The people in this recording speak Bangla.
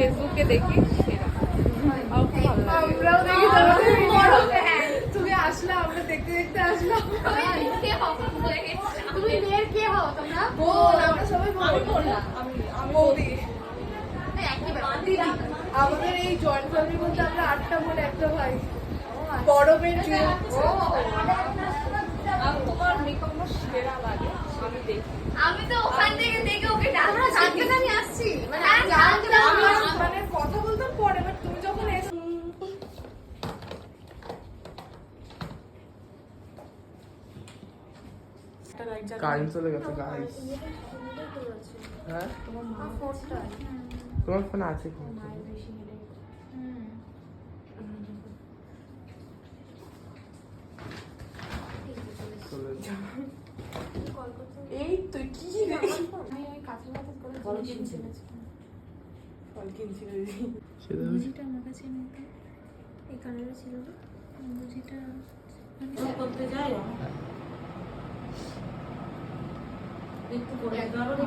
ফেসবুকে দেখি আমরাও দেখি তুমি আসলে আমরা দেখতে দেখতে আসলাম তুমি মেয়ের কে হও? তোমরা? বোন আমরা সবাই বোন। আমি বৌদি। আমাদের এই জয়েন্ট ফ্যামিলির মধ্যে আমরা আটটা বোন একটা ভাই। বড় মেয়ের আমি দেখি আমি তো ওখান থেকে দেখে ওকে কারেন্ট চলে গেছে গাইস হ্যাঁ? তোমার ফোন আছে। কি? এই তো কি ফল কিনছিল সেটা আমার কাছে নেই এই কালারে ছিল বুঝিটা মানে করতে যাই। একটু করে একটু আলাদা।